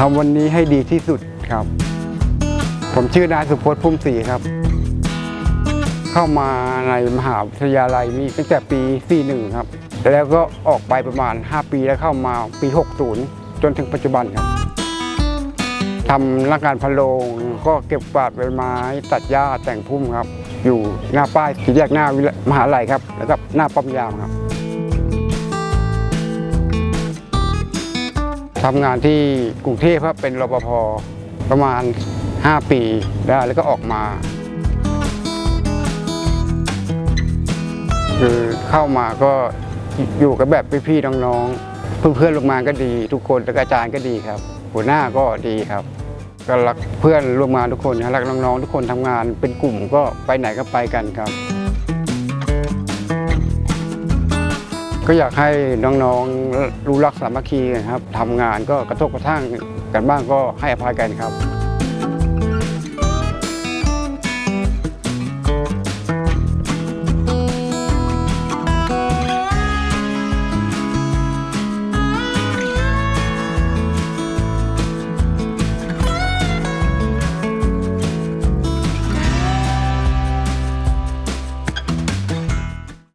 ทำวันนี้ให้ดีที่สุดครับ ผมชื่อนายสุพจน์พุ่มศรีครับ เข้ามาในมหาวิทยาลัยนี่ตั้งแต่ปี 41 ครับ แล้วก็ออกไปประมาณ 5 ปีแล้วเข้ามาปี 60 จนถึงปัจจุบันครับทำนักงานพะโลงก็เก็บกวาดใบไม้ ตัดหญ้าแต่งพุ่มครับ อยู่หน้าป้ายที่แยกหน้าวิทยามหาลัยครับ แล้วก็หน้าป้อมยามครับ ทำงานที่กรุงเทพครับเป็นรปภประมาณ 5 ปีได้แล้วก็ออกมา คือเข้ามาก็อยู่กับแบบพี่ๆน้องๆ เพื่อนๆลงมาก็ดี ทุกคนแล้วก็อาจารย์ก็ดีครับ หัวหน้าก็ดีครับก็รักเพื่อนร่วมงานทุกคนนะรักน้องๆทุกคนทำงานเป็นกลุ่มก็ไปไหนก็ไปกันครับ ก็อยากให้น้องๆรู้รักสามัคคีนะครับทำงานก็กระทบกระทั่งกันบ้างก็ให้อภัยกันครับ